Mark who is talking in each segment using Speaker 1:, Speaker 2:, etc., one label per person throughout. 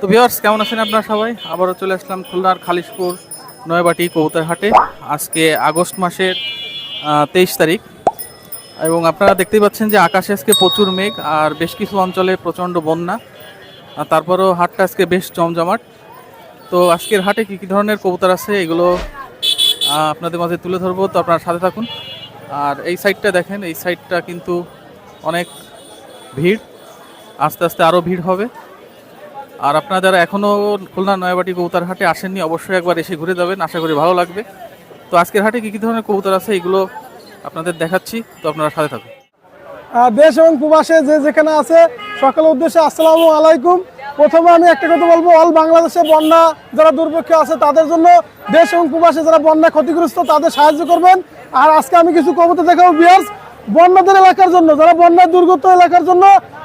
Speaker 1: তো ভিউয়ার্স, কেমন আছেন আপনারা সবাই? আবারও চলে আসলাম খুলনার খালিশপুর নয়বাটি কবুতর হাটে আজকে আগস্ট মাসের তেইশ তারিখ। এবং আপনারা দেখতেই পাচ্ছেন যে আকাশে আজকে প্রচুর মেঘ আর বেশ কিছু অঞ্চলে প্রচণ্ড বন্যা। আর তারপরেও হাটটা আজকে বেশ জমজমাট। তো আজকের হাটে কী কী ধরনের কবুতর আছে এগুলো আপনাদের মাঝে তুলে ধরবো, তো আপনারা সাথে থাকুন। আর এই সাইডটা দেখেন, এই সাইডটা কিন্তু অনেক ভিড়। আস্তে আস্তে আরও ভিড় হবে। আর আপনারা যারা এখনও খুলনা নয়াবাটি কবুতর হাটে আসেননি, অবশ্যই একবার এসে ঘুরে যাবেন, আশা করি ভালো লাগবে। তো আজকের হাটে কী কী ধরনের কবুতর আছে, এগুলো আপনাদের দেখাচ্ছি, তো আপনারা সাথে থাকুন।
Speaker 2: দেশ এবং প্রবাসে যে যেখানে আছে, সকলের উদ্দেশ্যে আসসালামু আলাইকুম। প্রথমে আমি একটা কথা বলব, অল বাংলাদেশে বন্যা যারা দুর্ভিক্ষ আছে, তাদের জন্য দেশ এবং প্রবাসে যারা বন্যা ক্ষতিগ্রস্ত, তাদের সাহায্য করবেন। আর আজকে আমি কিছু কবুতর দেখাবো বিয়ার্স বন্যাদের এলাকার জন্য, যারা বন্যায় দুর্গত এলাকার জন্য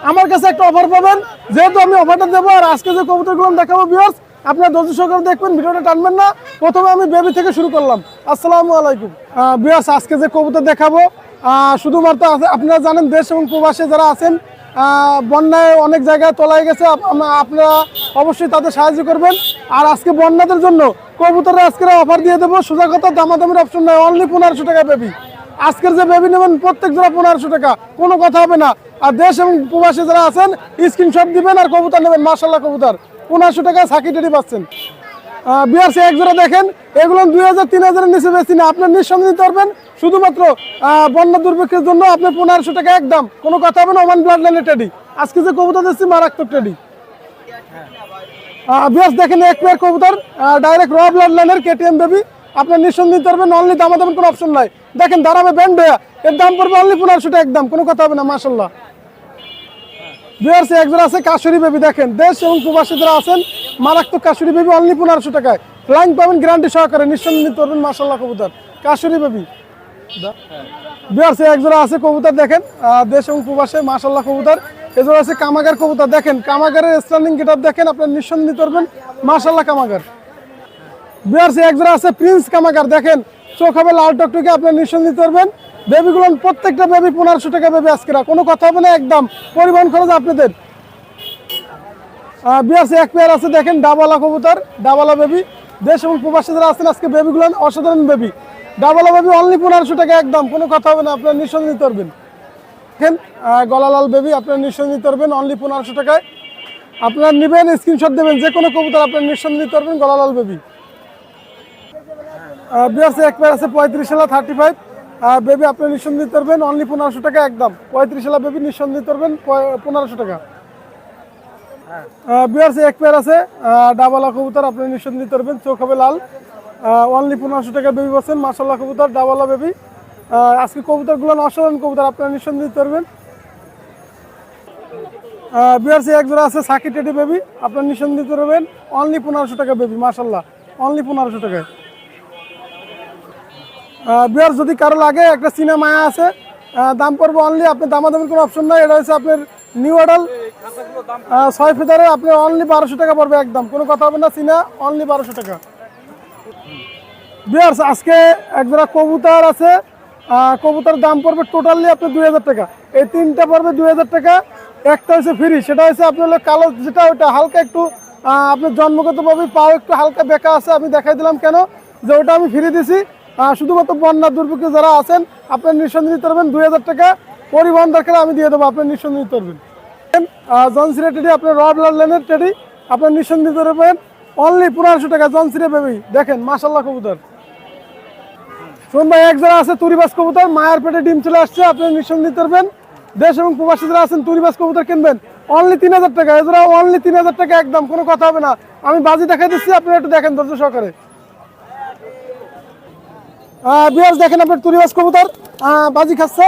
Speaker 2: আমার কাছে একটা অফার পাবেন। যেহেতু আমি অফারটা দেবো আর আজকে যে কবুতরগুলো দেখাবো বিয়ার্স আপনার ধৈর্য সহকারে দেখবেন, ভিডিওটা টানবেন না। প্রথমে আমি বেবি থেকে শুরু করলাম। আসসালামু আলাইকুম। বিয়ার্স আজকে যে কবুতর দেখাবো শুধুমাত্র আপনারা জানেন দেশ এবং প্রবাসে যারা আছেন বন্যায় অনেক জায়গায় তলায় গেছে আপনারা অবশ্যই তাদের সাহায্য করবেন। আর আজকে বন্যাদের জন্য কবুতরের আজকে অফার দিয়ে দেবো। সোজা কথা, দামাদামির অপশন নয় অনলি পনেরোশো টাকা বেবি আজকের যে বেবি নেবেন, প্রত্যেক জোড়া পনেরোশো টাকা। কোনো কথা হবে না। আর দেশ এবং প্রবাসী যারা আছেন স্ক্রিনশট দিবেন আর কবুতর নেবেন মার্শাল্লাহ কবুতর। পনেরোশো টাকা সাকি টেডি পাচ্ছেন। বিআরসি এক জোড়া দেখেন। এগুলো দুই হাজার, তিন হাজারের নিচে বেশি না। আপনার নিঃসন্দেহ নিতে পারবেন। শুধুমাত্র বন্যা দুর্ভিক্ষের জন্য আপনার পনেরোশো টাকা একদম। কোনো কথা হবে না ওমান ব্লাড লাইনের টেডি আজকে যে কবুতর দিচ্ছি মারাত্মক টেডি বিয়াস দেখেন এক পেয়ার কবুতর ডাইরেক্ট র ব্লাড লাইনের কেটিএম বেবি আপনার নিঃসন্দেহ পারবেন অনলি দামা দামের কোনো অপশন নাই। দেখেন, দাঁড়াবে ব্যান্ড হয়ে, এর দাম পড়বে অনলি পনেরোশো টাকা একদম, কোনো কথা হবে না মাসাল্লাহ বিয়ার্সি একজন আছে, কাশুরি বেবি, দেখেন, দেশ এবং প্রবাসী যারা আছেন, মারাত্মক কাশুরি বেবি অনলি পনেরোশো টাকায়। লাইন পাবেন গ্যারান্টি সহকারে, নিঃসন্দেহ নিতে পারবেন মাসাল্লাহ কবুতর। কাশুরি বেবি। বিয়ার্সি একজোড়া আছে কবুতর, দেখেন দেশ এবং প্রবাসে মাসাল্লাহ কবুতর। এজোড়া আছে কামাগার কবুতর, দেখেন, কামাগারের স্ট্যান্ডিং গেট দেখেন, আপনার নিঃসন্দেহ নিতে পারবেন কামাগার। বিয়ার্সি একজোড়া আছে প্রিন্স কামাগার, দেখেন, চোখ হবে লাল টকটকে আপনার নিঃসন্দেহ নিতে পারবেন। বেবিগুলো প্রত্যেকটা বেবি পনেরোশো টাকা বেবি আজকে কোনো কথা হবে না, একদম পরিবহন খরচ আপনাদের। বিয়ার্সি এক পেয়ার আছে, দেখেন, ডাবালা কবুতর, ডাবালা বেবি। দেশ এবং প্রবাসী যারা আছেন, আজকে বেবিগুলো অসাধারণ বেবি। ডাবালা বেবি অনলি পনেরোশো টাকা, একদম। কোনো কথা হবে না, আপনার নিঃসন্দেহ নিতে পারবেন। দেখেন গলালাল বেবি, আপনার নিঃসন্দেহ নিতে পারবেন অনলি পনেরোশো টাকায়। আপনার নেবেন স্ক্রিনশট দেবেন, যে কোনো কবুতর আপনার নিঃসন্দেহ নিতে পারবেন গলালাল বেবি। বিয়ার্সি এক পেয়ার আছে পঁয়ত্রিশ সালা থার্টি ফাইভ বেবি আপনি নিঃসন্দেহ দিতে পারবেন অনলি পনেরোশো টাকা একদম। পঁয়ত্রিশ সালা বেবি নিঃসন্দেহ দিতে পারবেন পনেরোশো টাকা। বিয়ার্সি এক পেয়ার আছে ডাবালা কবুতর, আপনি নিঃসন্দেহ দিতে পারবেন চোখ হবে লাল। অনলি পনেরোশো টাকা বেবি পাচ্ছেন মাসাল্লাহ কবুতর ডাবালা বেবি আজকে কবুতরগুলো অসাধারণ কবুতর আপনারা নিঃসন্দেহ দিতে পারবেন বিআরসি এক জোড়া আছে সাকি টেডি বেবি আপনার নিঃসন্দেহ দিতে পারবেন অনলি পনেরোশো টাকা বেবি মাসাল্লাহ অনলি পনেরোশো টাকায়। বিয়ার যদি কারও লাগে, একটা সিনেমা আছে দাম পড়বে অনলি আপনি দামাদামের কোনো অপশন নাই। এটা হচ্ছে আপনার নিউ অডাল ছয় ফিটারে আপনি অনলি বারোশো টাকা পড়বে একদম। কোনো কথা হবে না, সিনা অনলি বারোশো টাকা। বিয়ার্স, আজকে এক জোড়া কবুতর আছে কবুতর দাম পড়বে টোটালি আপনার দুই হাজার টাকা। এই তিনটা পড়বে দুই হাজার টাকা। একটা হচ্ছে ফ্রি সেটা হচ্ছে আপনার কালো, যেটা ওটা হালকা একটু আপনার জন্মগতভাবে পাও একটু হালকা বেকা আছে, আমি দেখাই দিলাম কেন? যে ওটা আমি ফ্রি দিছি। শুধুমাত্র বন্যা দুর্ভিক্ষ যারা আছেন, আপনার নিঃসন্দেহ দিতে পারবেন। দুই হাজার টাকা পরিবহন দরকার, আমি দিয়ে দেবো, আপনার নিঃসন্দেহ দিতে পারবেন। জনসিরা টেডি আপনার র ব্লাড লাইনের টেডি আপনার নিঃসন্দেহ দিতে পারবেন। অনলি পনেরোশো টাকা জনসিরা বেবি দেখেন মাসাল্লাহ কবুতর। শোন ভাই, এক যারা আছে তুরিবাস কবুতর, মায়ের পেটে ডিম চলে আসছে আপনি নিঃসন্দেহ দিতে পারবেন। দেশ এবং প্রবাসী যারা আছেন, তুরিবাস কবুতর কিনবেন। অনলি তিন হাজার টাকা এছাড়া অনলি তিন হাজার টাকা, একদম কোনো কথা হবে না। আমি বাজি দেখাই দিচ্ছি আপনি একটু দেখেন ধৈর্য সহকারে। বিয়াস, দেখেন আপনার তুরিবাস কবুতর। বাজি খাচ্ছে।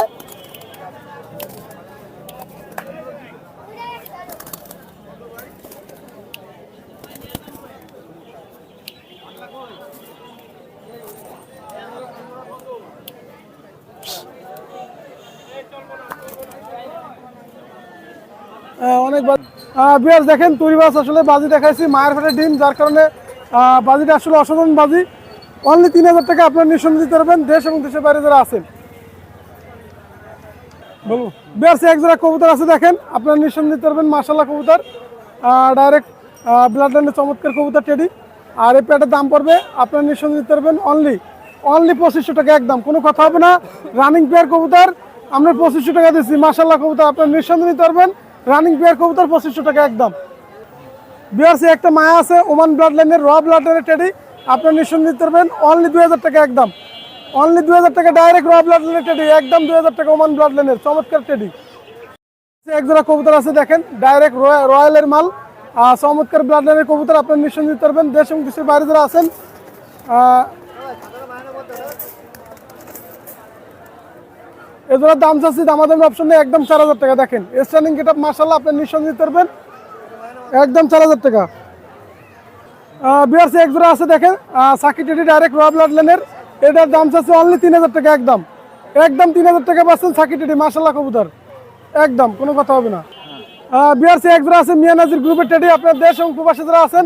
Speaker 2: অনেক বিয়ার দেখেন তুরি মাছ আসলে বাজি দেখাইছি, মায়ের ফেটে ডিম, যার কারণে বাজিটা আসলে অসাধারণ বাজি। অনলি তিন হাজার টাকা আপনার নিঃসন্দেহ দিতে পারবেন, দেশ এবং দেশের বাইরে যারা আছেন। বলুন বিয়ার এক জোড়া কবুতর আছে দেখেন, আপনার নিঃসন্দেহ দিতে পারবেন মাসাল্লাহ কবুতর। ডাইরেক্ট ব্লাড লাইনের চমৎকার কবুতর টেডি আর এই প্যাটের দাম পড়বে, আপনার নিঃসন্দেহ নিতে পারবেন অনলি অনলি পঁচিশশো টাকা একদম। কোনো কথা হবে না রানিং পেয়ার কবুতর, আমরা পঁচিশশো টাকা দিচ্ছি মাসাল্লাহ কবুতর, আপনার নিঃসন্দেহ নিতে পারবেন রানিং পেয়ার কবুতর পঁচিশশো টাকা একদম। বিআরসি একটা মায়া আছে ওমান ব্লাড লাইনের র ব্লাড লাইনের টেডি আপনার নিঃসন্দেহ নিতে পারবেন। অনলি দুই হাজার টাকা একদম। অনলি দুই হাজার টাকা ডাইরেক্ট র ব্লাড লাইনের টেডি একদম দুই হাজার টাকা ওমান ব্লাড লাইনের চমৎকার টেডি এক জোড়া কবুতর আছে দেখেন ডাইরেক্ট রয়্যালের মাল। চমৎকার ব্লাড লাইনের কবুতর আপনার নিঃসন্দেহ নিতে পারবেন। দেশ এবং দেশের বাইরে যারা আছেন এজোড়ার দাম চাচ্ছি, দামাদামি অপশন নেই, একদম চার হাজার টাকা। দেখেন স্ট্যান্ডিং গেট আপ মার্শাল্লাহ আপনার নিঃসন্দেহ নিতে পারবেন। একদম চার হাজার টাকা। বিআরসি এক জোড়া আছে দেখেন। সাকি টেডি ডাইরেক্ট র ব্লাড লাইনের এটার দাম চাচ্ছে অনলি তিন হাজার টাকা একদম। একদম তিন হাজার টাকা পাচ্ছেন সাকি টেডি মার্শাল্লাহ কবুতর। একদম কোনো কথা হবে না। বিআরসি এক জোড়া আছে মিয়া নাজির গ্রুপের টেডি আপনার দেশ এবং প্রবাসী যারা আছেন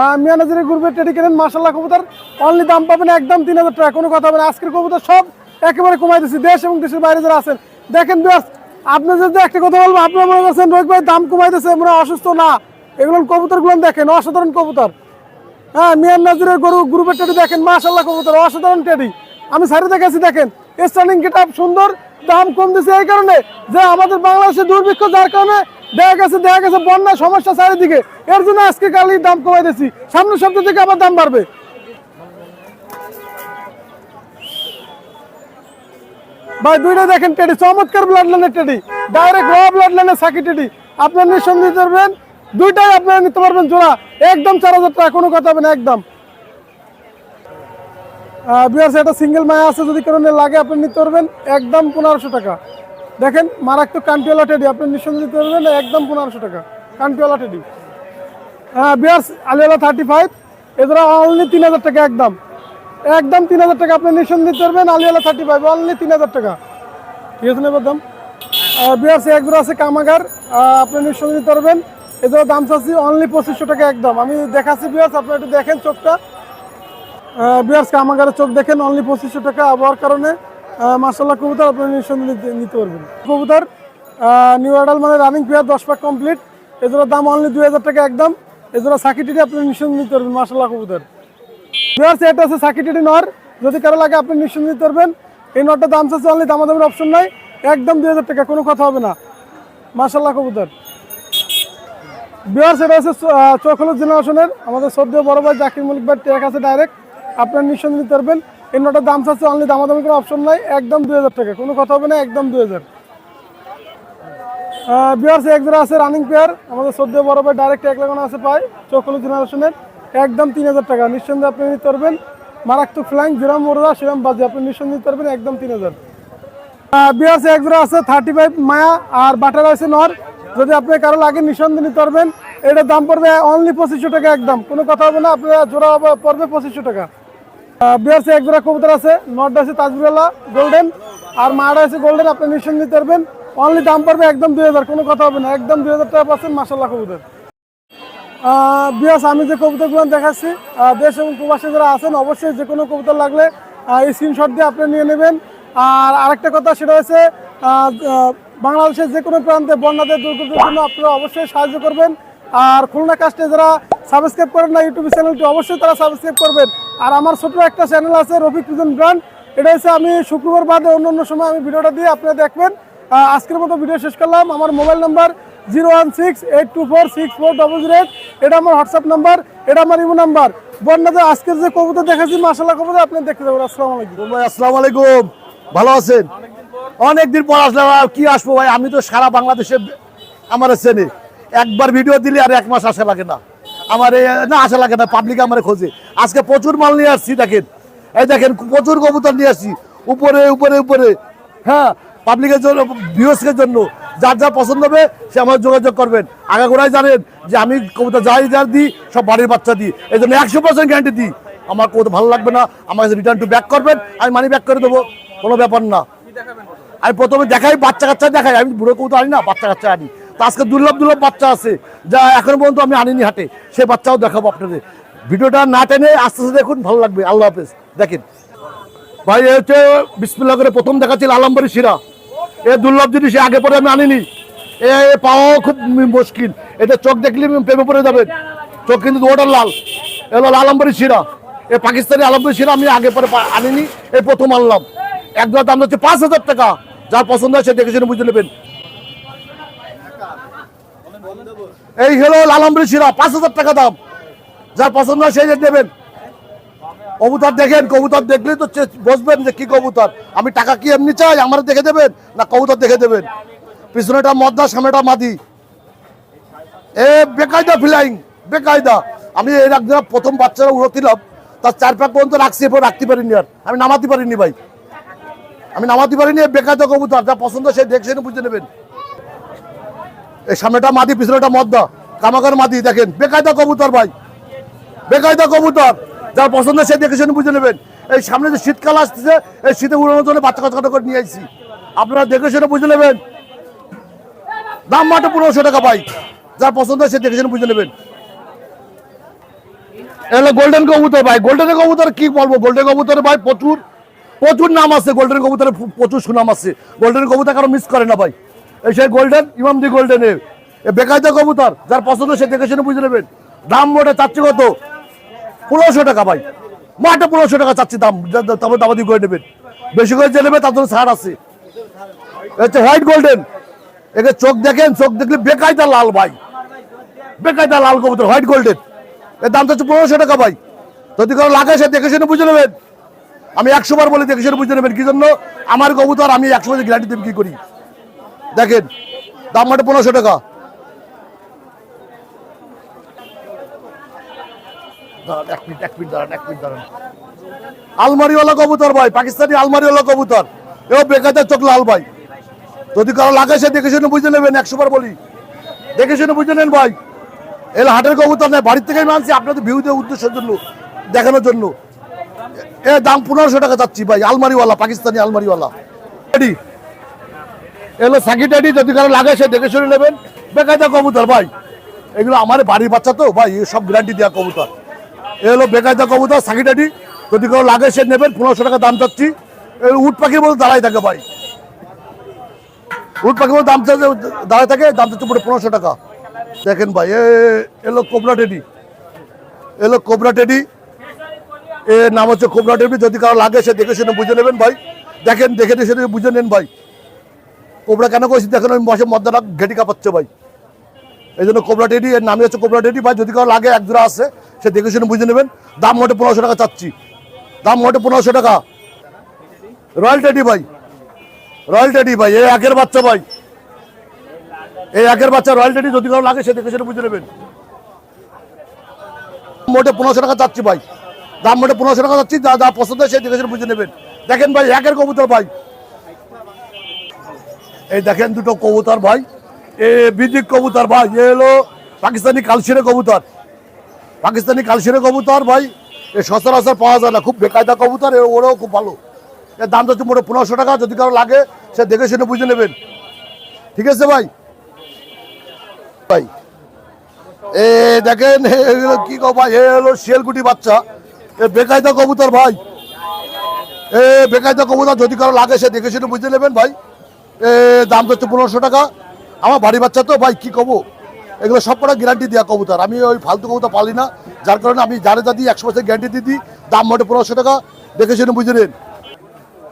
Speaker 2: আহ, মিয়া নাজিরের গ্রুপের টেডি কেনেন মার্শাল্লাহ কবুতর। অনলি দাম পাবেন একদম তিন হাজার টাকা কোনো কথা হবে না। আজকের কবুতর সব একেবারে কমাই দিচ্ছি দেশ এবং দেশের বাইরে যারা আছেন। দেখেন বিয়ার্স আপনি যদি একটা কথা বলব আপনার মনে করছেন রোহিত ভাই দাম কমাই দিচ্ছে মনে অসুস্থ না। এগুলো কবুতরগুলো দেখেন অসাধারণ কবুতর। হ্যাঁ মিয়ান নাজিরের গরু গ্রুপের টেডি দেখেন মাশাল্লাহ কবুতর, অসাধারণ টেডি। আমি সাইডে দেখেছি দেখেন স্টার্নিং গেট সুন্দর, দাম কম দিছে এই কারণে যে আমাদের বাংলাদেশে দুর্ভিক্ষ, যার কারণে দেখা গেছে দেখা গেছে বন্যা সমস্যা চারিদিকে। এর জন্য আজকে কালই দাম কমাই দিয়েছি। সামনের সপ্তাহ থেকে আবার দাম বাড়বে। ভাই, দুইটা দেখেন টেডি, চমৎকার ব্লাড লাইনের টেডি। ডাইরেক্ট র ব্লাড লাইনের সাকি টেডি। আপনার নিঃসন্দেহ নিতে পারবেন দুইটাই আপনারা নিতে পারবেন জোড়া। একদম চার হাজার টাকা, কোনো কথা হবে না, একদম। বিয়ার্স একটা সিঙ্গেল মায়া আছে, যদি কারণে লাগে আপনি নিতে পারবেন, একদম পনেরোশো টাকা। দেখেন, মারাত্মক কান্টিওয়ালা টেডি আপনি নিঃসন্দেহ নিতে পারবেন, একদম পনেরোশো টাকা কান্টিওয়ালা টেডি হ্যাঁ বিয়ার্স, আলিওলা থার্টি ফাইভ এছাড়া অনলি তিন হাজার টাকা, একদম। একদম তিন হাজার টাকা আপনি নিঃসন্দেহ নিতে পারবেন, আলিওলা থার্টি ফাইভ অনলি তিন হাজার টাকা। ঠিক আছে নেবার দাম বিআরসি এক আছে কামাগার আপনি নিঃসন্দেহ নিতে পারবেন। এছাড়া দাম চাচ্ছি অনলি পঁচিশশো টাকা একদম। আমি দেখাচ্ছি বিয়ার্স আপনি একটু দেখেন চোখটা। বিয়ার্স কামাগারের চোখ দেখেন অনলি পঁচিশশো টাকা আবহাওয়ার কারণে মার্শাল্লাহ কবুতর আপনি নিঃসন্দেহ নিতে- পারবেন। কবুতর নিউ অ্যাডাল মানে রানিং পেয়ার দশ পাক কমপ্লিট এজোড়ার দাম অনলি দুই হাজার টাকা একদম। এজোড়া সাকিটিটি আপনি নিঃসন্দেহ নিতে পারবেন মার্শাল্লাহ কবুতর। বিয়ার্স এটা আছে সাকিটিটি নর। যদি কারও লাগে আপনি নিঃসন্দেহ নিতে পারবেন। এই নটটা দাম চাচ্ছে অনলি দামাদামের অপশন নাই। একদম দুই হাজার টাকা, কোনো কথা হবে না। মার্শাল্লাহ কবুতর। বিহার সেটা হচ্ছে চৌখলুর জেনারেশনের আমাদের সদ্য বড় ভাই জাকির মলিক ভাই ট্যাগ আছে ডাইরেক্ট আপনার নিঃসন্দেহ নিতে পারবেন। এই নটার দাম চাচ্ছে অনলি দামাদামি কোনো অপশন নাই, একদম দুই হাজার টাকা। কোনো কথা হবে না, একদম দুই হাজার। বিহার সে এক জোড়া আছে রানিং পেয়ার আমাদের সদ্য বড় ভাই ডাইরেক্ট এক লাগানো আছে পায় চৌখলুর জেনারেশনের একদম তিন হাজার টাকা, নিঃসন্দেহে আপনি নিতে পারবেন। মারাত্মক ফ্লাইং যেরম মোড়া সেরম বাজে, আপনি নিঃসন্দেহ নিতে পারবেন, একদম তিন হাজার। বিয়ার্স এক জোড়া আছে থার্টি ফাইভ মায়া, আর বাটার আছে নর। যদি আপনি কারও লাগে নিঃসন্দেহ নিতে পারবেন এটার দাম পড়বে অনলি পঁচিশশো টাকা একদম। কোনো কথা হবে না, আপনার জোড়া পড়বে পঁচিশশো টাকা। বিয়ার্সে এক জোড়া কবুতর আছে, নটটা আছে তাজবুরাল্লাহ গোল্ডেন আর মাটা আছে গোল্ডেন আপনি নিঃসন্দেহ নিতে পারবেন। অনলি দাম পড়বে একদম দুই হাজার, কোনো কথা হবে না, একদম দুই হাজার টাকা পাচ্ছেন মাসাল্লাহ কবুতর। বিয়াস আমি যে কবুতরগুলো দেখাচ্ছি দেশ এবং প্রবাসী যারা আছেন, অবশ্যই যে কোনো কবুতর লাগলে স্ক্রিনশট দিয়ে আপনি নিয়ে নেবেন। আর আরেকটা কথা, সেটা হচ্ছে বাংলাদেশের যে কোনো প্রান্তে বন্যাদের দুর্যোগের জন্য আপনারা অবশ্যই সাহায্য করবেন। আর খুলনা কাস্টে যারা সাবস্ক্রাইব করেন না, ইউটিউব চ্যানেলটি অবশ্যই তারা সাবস্ক্রাইব করবেন। আর আমার ছোট একটা চ্যানেল আছে, রফিক পিজন ব্র্যান্ড। এটা হচ্ছে আমি শুক্রবার বাদে অন্য অন্য সময় আমি ভিডিওটা দিয়ে আপনারা দেখবেন। আজকের মতো ভিডিও শেষ করলাম। আমার mobile number zero one six eight two four six four double zero eight. এটা আমার হোয়াটসঅ্যাপ নাম্বার, এটা আমার ইমো নাম্বার। বন্যাতে আজকের যে কবুতর দেখাচ্ছি মাসাল্লাহ কবুতর আপনি দেখতে যাবেন। আসসালামু আলাইকুম।
Speaker 3: আসসালামু আলাইকুম। ভালো আছেন? অনেকদিন পর আসলাম কি আসব ভাই? আমি তো সারা বাংলাদেশে আমার চেনে একবার ভিডিও দিলে আর এক মাস আসা লাগে না। আমার না, আসা লাগে না পাবলিক আমার খোঁজে। আজকে প্রচুর মাল নিয়ে আসছি, দেখেন। এই দেখেন, প্রচুর কবুতর নিয়ে আসছি। উপরে উপরে উপরে। হ্যাঁ পাবলিকের জন্য ভিউসের জন্য। যার যা পছন্দ হবে, সে আমার যোগাযোগ করবেন। আগে গোড়াই জানেন যে আমি কবুতর যাই, যার দিই, সব বাড়ির বাচ্চা দিই। এই জন্য একশো পার্সেন্ট গ্যারান্টি দিই। আমার কবুতর ভালো লাগবে না, আমার কাছে রিটার্ন টু ব্যাক করবেন, আমি মানি ব্যাক করে দেবো। কোনো ব্যাপার না। আমি প্রথমে দেখাই, বাচ্চা কাচ্চা দেখাই। আমি বুড়ো কবুতর আনি না, বাচ্চা কাচ্চা আনি। তো আজকে দুর্লভ দুর্লভ বাচ্চা আছে, যা এখন পর্যন্ত আমি আনিনি হাটে। সে বাচ্চাও দেখাবো আপনাদের। ভিডিওটা না টেনে আস্তে আস্তে দেখুন, ভালো লাগবে। আল্লাহ হাফেজ। দেখেন। ভাই, এ হচ্ছে বিসমিল্লা করে প্রথম দেখাচ্ছিল আলমবাড়ি শিরা। এ দুর্লভ জিনিস এ আগে পরে আমি আনিনি। এ এ পাওয়াও খুব মুশকিল। এটা চোখ দেখলে প্রেমে পড়ে যাবেন। চোখ কিন্তু দুটোটা লাল। এলো লাল আম্বারি শিরা। এই পাকিস্তানি আলম্বরি শিরা আমি আগে পরে আনিনি এই প্রথম আনলাম। এক জোড়া দাম হচ্ছে পাঁচ হাজার টাকা। যার পছন্দ হয় সে দেখে শুনে বুঝে নেবেন। এই হলো লাল আম্বারি শিরা, পাঁচ হাজার টাকা দাম। যার পছন্দ হয় সেই নেবেন। কবুতর দেখেন, কবুতর দেখলেই তো বসবেন যে কি কবুতর। আমি টাকা কি এমনি চাই? আমার দেখে দেবেন না কবুতর দেখে দেবেন? পিছনেটা মদ্দা সামনেটা মাদি। এ, বেকায়দা ফ্লাইং, বেকায়দা। আমি এর একদিন প্রথম বাচ্চারা উড়োছিলাম তার চার পাক পর্যন্ত রাখছি, এরপর রাখতে পারিনি আর। আমি নামাতে পারিনি ভাই। আমি নামাতে পারিনি বেকায়দা কবুতর, যা পছন্দ সে দেখছেন বুঝে নেবেন। এই সামনেটা মাদি, পিছনেটা মদ্দা কামাকার মাদি, দেখেন, বেকায়দা কবুতর ভাই। বেকায়দা কবুতর যার পছন্দ সে দেখে শুনে বুঝে নেবেন। এই সামনে যে শীতকাল আসতেছে, এই শীতে উড়ানোর জন্য বাচ্চা কাচ্চা করে নিয়ে আসছি আপনারা দেখে শুনে বুঝে নেবেন। দাম মাত্র পনেরোশো টাকা পাই যার পছন্দ সে দেখে শুনে বুঝে নেবেন। এগুলো গোল্ডেন কবুতর ভাই গোল্ডেন কবুতর কি বলব? গোল্ডেন কবুতর ভাই, প্রচুর। প্রচুর নাম আছে গোল্ডেন কবুতরের প্রচুর সুনাম আছে। গোল্ডেন কবুতর কারও মিস করে না ভাই। এই সেই গোল্ডেন ইমাম দি গোল্ডেন বেকায়দা কবুতর, যার পছন্দ সে দেখে শুনে বুঝে নেবেন। দাম মোটে চাচ্ছে কত? পনেরোশো টাকা ভাই। মাঠে পনেরোশো টাকা চাচ্ছি দাম। তারপর দামাদি করে নেবেন। বেশি করে যে নেবে, তার জন্য ছাড় আছে। হচ্ছে হোয়াইট গোল্ডেন একে চোখ দেখেন, চোখ দেখলে বেকায়দা লাল ভাই। বেকায়দা লাল কবুতর হোয়াইট গোল্ডেন এর দাম হচ্ছে পনেরোশো টাকা ভাই। যদি কারও লাগে সে দেখে শুনে বুঝে নেবেন। আমি একশো বার বলে দেখে শুনে বুঝে নেবেন কি জন্য? আমার কবুতর, আমি একশো বছর গ্যারান্টি দেব কি করি? দেখেন, দাম মাঠে পনেরোশো টাকা। দাঁড়ান, এক মিনিট দাঁড়ান, এক মিনিট আলমারিওয়ালা কবুতর ভাই, পাকিস্তানি আলমারিওয়ালা কবুতর। এও বেকায়দার চোখ লাল ভাই। যদি কারও লাগে সে দেখে শুনে বুঝে নেবেন একশো বার বলি। দেখে শুনে বুঝে নেন ভাই। এর হাটের কবুতর নেই বাড়ির থেকেই মানছি আপনাদের ভিউ দিয়ে উদ্দেশ্যের জন্য, দেখানোর জন্য। এ দাম পনেরোশো টাকা চাচ্ছি ভাই, আলমারিওয়ালা, পাকিস্তানি আলমারিওয়ালা। রেডি এলো সাকি টেডি যদি কারও লাগে সে দেখে শুনে নেবেন। বেকায়দা কবুতর ভাই। এগুলো আমার বাড়ির বাচ্চা তো, ভাই সব গ্যারান্টি দেওয়া কবুতর। এ হলো বেকায়দা কবুতর সাকি টেডি যদি কারও লাগে সে নেবেন, পনেরোশো টাকা দাম চাচ্ছি। উট পাখির মতো দাঁড়াই থাকে ভাই। উট পাখির মতো দাম দাঁড়ায় থাকে, দাম চাচ্ছে পুরো পনেরোশো টাকা। দেখেন ভাই এলো কোবরা টেডি। এলো কোবরা টেডি। এর নাম হচ্ছে কোবরা টেডি যদি কারও লাগে সে দেখে শুনে বুঝে নেবেন ভাই। দেখেন, দেখে দেখে শুনে বুঝে নেন ভাই। কোবরা কেন করেছি দেখেন, ওই মাসে মদ্দাটা ঘেটি কাঁপাচ্ছে ভাই। এই জন্য কোবরা টেডি এর নামই হচ্ছে কোবরা টেডি ভাই, যদি কারও লাগে, এক জোড়া আছে, সে দেখে শুনে বুঝে নেবেন। দাম মোটে পনেরোশো টাকা চাচ্ছি। দাম মোটে পনেরোশো টাকা। রয়্যাল টেডি ভাই। রয়্যাল টেডি ভাই এই একের বাচ্চা ভাই। এই একের বাচ্চা রয়্যাল টেডি, যদি কারও লাগে, সে দেখে শুনে বুঝে নেবেন। মোটে পনেরোশো টাকা চাচ্ছি ভাই। দাম মোটে পনেরোশো টাকা চাচ্ছি যা যা পছন্দ হয় সে দেখে বুঝে নেবেন। দেখেন ভাই, একের কবুতর ভাই। এই দেখেন দুটো কবুতর ভাই। এ বিদিক কবুতর ভাই, এ হলো পাকিস্তানি কালশিরে কবুতর। পাকিস্তানি কালশিরে কবুতর ভাই, এ সচরাচর পাওয়া যায় না, খুব বেকায়দা কবুতর ওরাও খুব ভালো। এর দাম হচ্ছে মোটে পনেরোশো টাকা, যদি কারও লাগে, সে দেখে শুনে বুঝে নেবেন। ঠিক আছে ভাই? ভাই, এ দেখেন কি কো ভাই, এ হলো শিয়ালকুটি বাচ্চা। এ বেকায়দা কবুতর ভাই। এ বেকায়দা কবুতর যদি কারও লাগে সে দেখে শুনে বুঝে নেবেন ভাই। এ দাম হচ্ছে পনেরোশো টাকা। আমার বাড়ি বাচ্চা তো ভাই, কি কবো? এগুলো সব কটা গ্যারান্টি দেওয়া কবুতর। আমি ওই ফালতু কবুতর পালি না। যার কারণে আমি যারে যা দিই একশো বছর গ্যারান্টি দিয়ে দিই। দাম মোটে পনেরোশো টাকা। দেখে শুনে বুঝে নেন।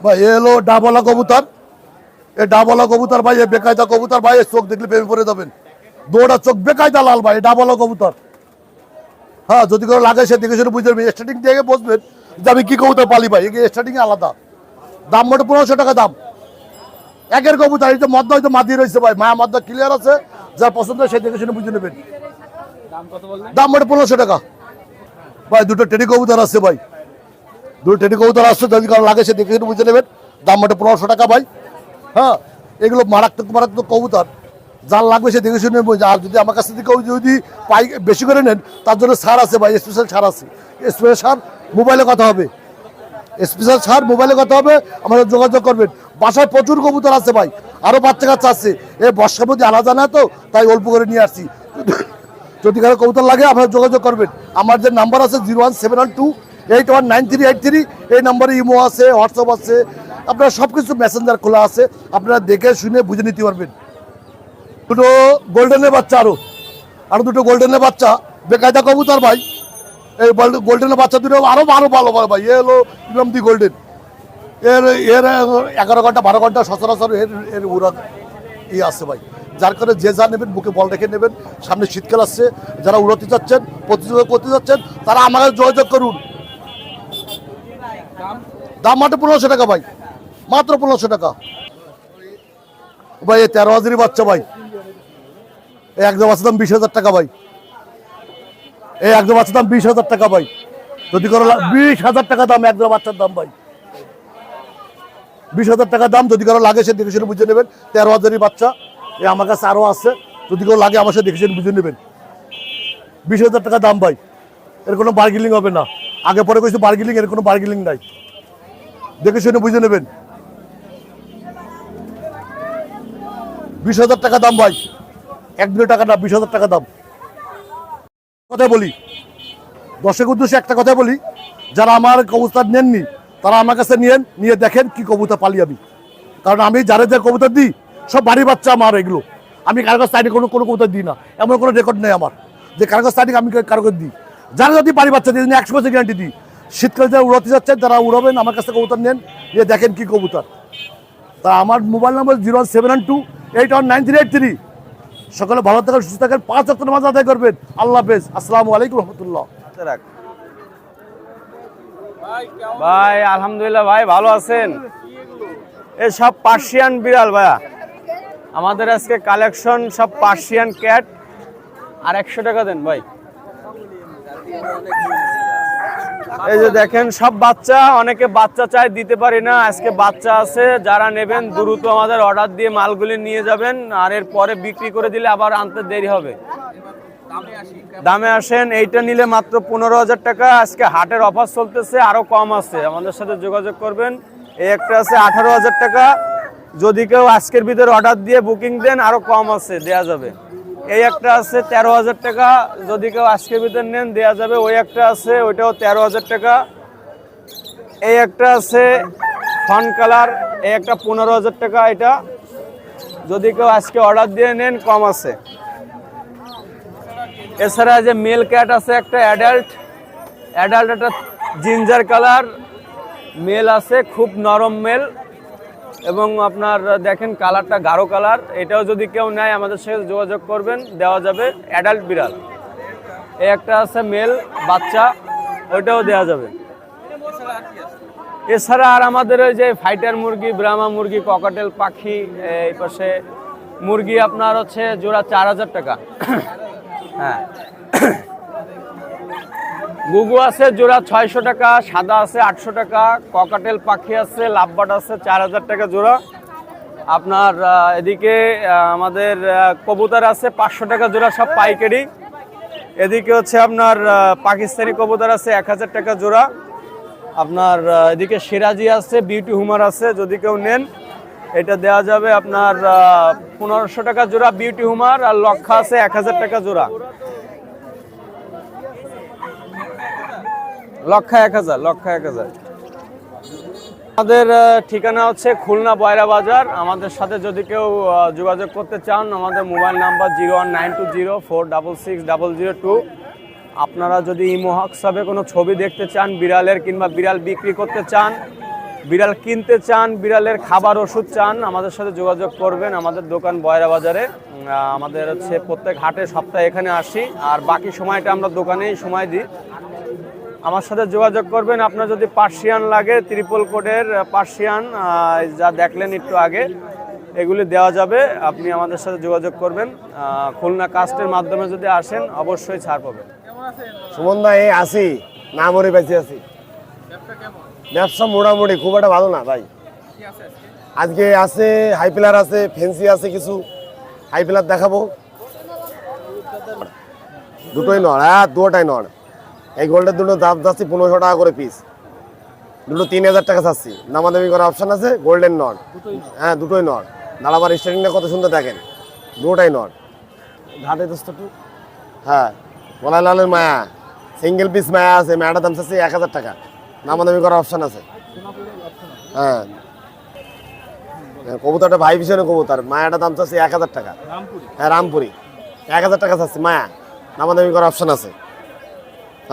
Speaker 3: ভাই, এ হলো ডাবলা কবুতর। এ ডাবলা কবুতর ভাই, এ বেকায়দা কবুতর। ভাই এর চোখ দেখলে প্রেমে পড়ে যাবেন। দৌড়া চোখ বেকায়দা লাল ভাই, এ ডাবলা কবুতর। হ্যাঁ যদি কোনো লাগে সে দেখে শুনে বুঝে নেবেন স্টার্টিং দিয়ে বসবেন যে আমি কি কবুতর পালি ভাই? এগে স্টার্টিং আলাদা। দাম মোটে পনেরোশো টাকা দাম। একের কবুতর এই তো মদ্য হয়তো মাদিয়ে রয়েছে ভাই। মায়া মদ্য ক্লিয়ার আছে যা পছন্দ সে দেখে শুনে বুঝে নেবেন। দাম মোটে পনেরোশো টাকা। ভাই দুটো টেডি কবুতর আছে ভাই। দুটো টেডি কবুতর আসছে যদি কারও লাগে সে দেখে শুনে বুঝে নেবেন। দাম মোটে পনেরোশো টাকা ভাই। হ্যাঁ এগুলো মারাত্মক মারাত্মক কবুতর। যার লাগবে সে দেখে শুনে আর যদি আমার কাছ থেকে যদি পাই বেশি করে নেন, তার জন্য সার আছে ভাই স্পেশাল সার আছে। স্পেশাল ছাড় মোবাইলে কথা হবে। স্পেশাল সার মোবাইলে কথা হবে, আমাদের যোগাযোগ করবেন। বাসায় প্রচুর কবুতর আছে ভাই আরও বাচ্চা কাচ্চা আছে। এ বর্ষার মধ্যে আনা জানা তো, তাই অল্প করে নিয়ে আসছি। যদি কারও কবুতর লাগে, আপনারা যোগাযোগ করবেন। আমার যে নাম্বার আছে zero one seven one two eight one nine three eight three এই নাম্বারে ইমো আছে হোয়াটসঅ্যাপ আছে। আপনারা সব কিছু মেসেঞ্জার খোলা আছে। আপনারা দেখে শুনে বুঝে নিতে পারবেন। দুটো গোল্ডেনের বাচ্চা আরও আরও দুটো গোল্ডেনের বাচ্চা। বেকায়দা কবুতর ভাই। এই গোল্ডেনের বাচ্চা দুটো আরও আরও ভালো ভালো ভাই। এ হলো ইমাম দি গোল্ডেন এর এর এগারো ঘণ্টা, বারো ঘণ্টা সচরাচর এর এর উড়া ই আছে ভাই। যার কারণে যে যা নেবেন বুকে বল রেখে নেবেন। সামনে শীতকাল আসছে। যারা উড়াতে যাচ্ছেন, প্রতিযোগিতা করতে যাচ্ছেন, তারা আমাকে যোগাযোগ করুন। দাম মাত্র পনেরোশো টাকা ভাই। মাত্র পনেরোশো টাকা। ভাই এই তেরো হাজারই বাচ্চা ভাই। এই একদম আছে দাম বিশ হাজার টাকা ভাই। এই একদম বাচ্চার দাম বিশ হাজার টাকা ভাই। যদি করো বিশ হাজার টাকা দাম একদম বাচ্চার দাম ভাই। বিশ হাজার টাকা দাম যদি কারও লাগে সে দেখে শুনে বুঝে নেবেন। তেরো হাজারই বাচ্চা এই আমার কাছে আরও আছে। যদি কারও লাগে আমার সাথে দেখে শুনে বুঝে নেবেন। বিশ হাজার টাকা দাম ভাই। এর কোনো বার্গেনিং হবে না। আগে পরে কইছি বার্গেনিং এর কোনো বার্গেলিং নাই। দেখে শুনে বুঝে নেবেন। বিশ হাজার টাকা দাম ভাই। এক দুটো টাকা না, বিশ হাজার টাকা দাম। কথা বলি। দর্শক উদ্দেশ্যে একটা কথা বলি, যারা আমার কবুতর নেননি, তারা আমার কাছে নিয়েন, নিয়ে দেখেন কি কবুতর পালি আমি। কারণ আমি যারা যে কবুতর দিই, সব বাড়ি বাচ্চা আমার এগুলো। আমি কারও কাছ সাইডে কোনো কোনো কবুতর দিই না। এমন কোনো রেকর্ড নেই আমার। যে কারও কাছ সাইডে আমি কারও কাছে দিই। যারা যদি বাড়ি বাচ্চা দিই একশো বছর গ্যারান্টি দিই, শীতকালে যারা উড়াতে যাচ্ছেন তারা উড়াবেন, আমার কাছে কবুতর নেন, নিয়ে দেখেন কি কবুতর। তা আমার mobile number zero seven one two eight one nine three eight three সকালে ভালো থাকেন, সুস্থ থাকেন। পাঁচ হাজার নামাজ আদায় করবেন। আল্লাহ হাফেজ। আসসালামু আলাইকুম রহমতুল্লাহ।
Speaker 4: ভাই, আলহামদুলিল্লাহ, ভাই, ভালো আছেন? এ সব পার্সিয়ান বিড়াল, ভাইয়া। আমাদের আজকে কালেকশন সব পার্সিয়ান ক্যাট। আর একশো টাকা দেন, ভাই। এই যে দেখেন, সব বাচ্চা, অনেকে বাচ্চা চাই দিতে পারি না। আজকে বাচ্চা আছে, যারা নেবেন, দ্রুত আমাদের অর্ডার দিয়ে মালগুলি নিয়ে যাবেন, আর এর পরে বিক্রি করে দিলে আবার আনতে দেরি হবে। দামে আসেন, এইটা নিলে মাত্র পনেরো হাজার টাকা। আজকে হাটের অফার চলতেছে, আরও কম আছে। আমাদের সাথে যোগাযোগ করবেন। এই একটা আছে আঠারো হাজার টাকা। যদি কেউ আজকের ভিতরে অর্ডার দিয়ে বুকিং দেন, আরও কম আছে, দেয়া যাবে। এই একটা আছে তেরো হাজার টাকা। যদি কেউ আজকের ভিতরে নেন দেওয়া যাবে ওই একটা আছে, ওইটাও তেরো হাজার টাকা। এই একটা আছে ফন কালার এই একটা পনেরো হাজার টাকা এটা। যদি কেউ আজকে অর্ডার দিয়ে নেন, কম আছে। এছাড়া যে মেল ক্যাট আছে একটা অ্যাডাল্ট অ্যাডাল্ট একটা জিঞ্জার কালার মেল আছে, খুব নরম মেল এবং আপনার, দেখেন কালারটা গাঢ় কালার। এটাও যদি কেউ নেয়, আমাদের সাথে যোগাযোগ করবেন, দেওয়া যাবে অ্যাডাল্ট বিড়াল। এই একটা আছে মেল, বাচ্চা, ওইটাও দেওয়া যাবে। এছাড়া আর আমাদের ওই যে ফাইটার মুরগি, ব্রাহ্মা মুরগি, ককাটেল পাখি, এই পাশে মুরগি আপনার হচ্ছে জোড়া চার হাজার টাকা। হ্যাঁ। গুগু আছে, জোড়া ছয়শো টাকা, সাদা আছে আটশো টাকা, ককাটেল পাখি আছে লাভবাট আছে চার হাজার টাকা জোড়া। আপনার এদিকে আমাদের কবুতর আছে পাঁচশো টাকা জোড়া, সব পাইকারি। এদিকে হচ্ছে আপনার পাকিস্তানি কবুতর আছে এক হাজার টাকা জোড়া। আপনার এদিকে সিরাজি আছে, বিউটি হুমার আছে, যদি কেউ নেন, এটা দেওয়া যাবে আপনার পনেরোশো টাকা জোড়া বিউটি হুমার, আর লক্ষা আছে এক হাজার টাকা জোড়া। লক্ষা এক হাজার, লক্ষা এক হাজার। আমাদের ঠিকানা হচ্ছে খুলনা বয়রা বাজার। আমাদের সাথে যদি কেউ যোগাযোগ করতে চান, আমাদের mobile number zero one nine two zero four double six double zero two. আপনারা যদি ইমো হোয়াটসঅ্যাপে কোনো ছবি দেখতে চান, বিড়ালের কিংবা বিড়াল বিক্রি করতে চান, বিড়াল কিনতে চান, বিড়ালের খাবার ওষুধ চান, আমাদের সাথে যোগাযোগ করবেন আমাদের দোকান বয়রা বাজারে। আমাদের হচ্ছে প্রত্যেক হাটে সপ্তাহে এখানে আসি। আর বাকি সময়টা আমরা দোকানেই সময় দিই। আমার সাথে যোগাযোগ করবেন। আপনার যদি পার্সিয়ান লাগে ত্রিপল কোডের পার্সিয়ান যা দেখলেন একটু আগে এগুলি দেওয়া যাবে। আপনি আমাদের সাথে যোগাযোগ করবেন। খুলনা কাস্টের মাধ্যমে যদি আসেন অবশ্যই ছাড় পাবেন।
Speaker 5: সুমন দা এই আছি না মরে বেঁচে আছি ব্যবসা মোটামুটি খুব একটা ভালো না ভাই। আজকে? আছে হাই পিলার আছে ফেন্সি আছে কিছু। হাই পিলার দেখাবো। দুটোই নড় হ্যাঁ দুটোটাই নড়। এই গোল্ডের দুটো দাম যাচ্ছি পনেরোশো টাকা করে পিস দুটো তিন হাজার টাকা চাচ্ছি। দামাদামি করার অপশন আছে গোল্ডেন নট হ্যাঁ দুটোই নট নালাবার স্টার্টিংটা কত সুন্দর দেখেন। দুটোটাই নট ঘাটে দোস্ত একটু। হ্যাঁ গলায় লালের মায়া। সিঙ্গেল পিস মায়া আছে মায়াটার দাম চাচ্ছি এক হাজার টাকা। দামাদামি করার অপশন আছে। হ্যাঁ। কবুতরটা ভাই ভীষণ কবুতর। মায়াটার দাম চাচ্ছি এক হাজার টাকা। হ্যাঁ রামপুরি। এক হাজার টাকা চাচ্ছি মায়া। দামাদামি করার অপশন আছে।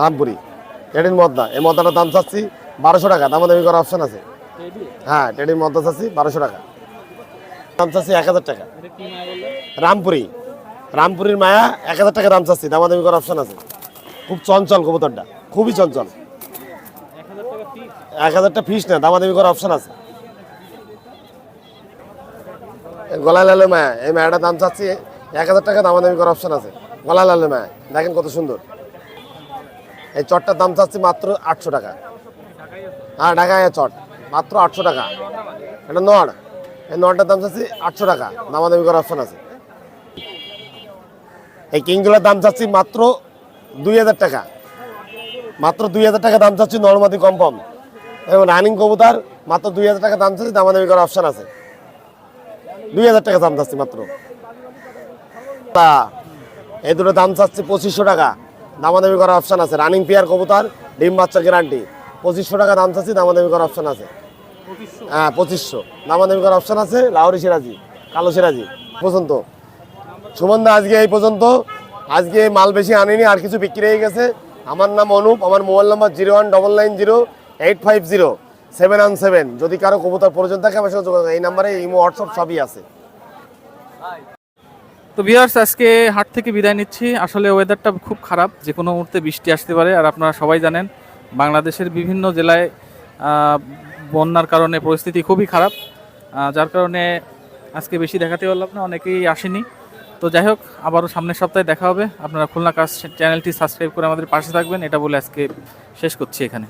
Speaker 5: রামপুরি। টেডির মদ্দা এই মদ্দাটার দাম চাচ্ছি বারোশো টাকা। দামাদামি করার অপশন আছে। হ্যাঁ টেডির মদ্দা চাচ্ছি বারোশো টাকা। দাম চাচ্ছি এক হাজার টাকা। রামপুরি। রামপুরির মায়া এক হাজার টাকা দাম চাচ্ছি। দামাদামি করার অপশন আছে। খুব চঞ্চল কবুতরটা। খুবই চঞ্চল। এক হাজারটা ফিস না দামাদামি করার অপশন আছে। গলায় লালে মায়া। এই মায়াটার দাম চাচ্ছি এক হাজার টাকা দামাদামি করার অপশন আছে। গলায় লালে মায়া। দেখেন কত সুন্দর। এই চটটার দাম চাচ্ছি মাত্র আটশো টাকা। হ্যাঁ ঢাকায় চট, মাত্র আটশো টাকা। এটা নড় এই নড়টার দাম চাচ্ছি আটশো টাকা। দামাদামি করার অপশন আছে। এই কিংগুলোর দাম চাচ্ছি মাত্র দুই হাজার টাকা। মাত্র দুই হাজার টাকা দাম চাচ্ছি নর্মাদি কম কম। এবং রানিং কবুতার, মাত্র দুই হাজার টাকা দাম চাচ্ছি, দামাদামি করার অপশন আছে। দুই হাজার টাকা দাম চাচ্ছি মাত্র। তা, এই দুটো দাম চাচ্ছি পঁচিশশো টাকা। দামাদামি করার অপশন আছে। রানিং পেয়ার কবুতার ডিম বাচ্চা গ্যারান্টি পঁচিশশো টাকা দাম চাচ্ছি দামাদামি করার অপশন আছে। হ্যাঁ পঁচিশশো। দামাদামি করার অপশন আছে লাহোরি সিরাজি কালো সিরাজি পর্যন্ত। সুমন দা আজকে এই পর্যন্ত। আজকে মাল বেশি আনিনি আর কিছু বিক্রি হয়ে গেছে। আমার নাম অনুপ আমার mobile number zero one double nine zero eight five zero seven one seven. যদি কারও কবুতর প্রয়োজন থাকে আমার সঙ্গে যোগাযোগ এই নাম্বারে ইমো হোয়াটসঅ্যাপ সবই আছে।
Speaker 1: তো ভিউয়ার্স আজকে হাট থেকে বিদায় নিচ্ছি। আসলে ওয়েদারটা খুব খারাপ যে কোনো মুহূর্তে বৃষ্টি আসতে পারে, আর আপনারা সবাই জানেন, বাংলাদেশের বিভিন্ন জেলায় বন্যার কারণে পরিস্থিতি খুবই খারাপ। যার কারণে আজকে বেশি দেখাতে পারলাম না, অনেকেই আসেনি। তো যাই হোক, আবারও সামনের সপ্তাহে দেখা হবে। আপনারা খুলনা কাজ চ্যানেলটি সাবস্ক্রাইব করে আমাদের পাশে থাকবেন, এটা বলে আজকে শেষ করছি এখানে।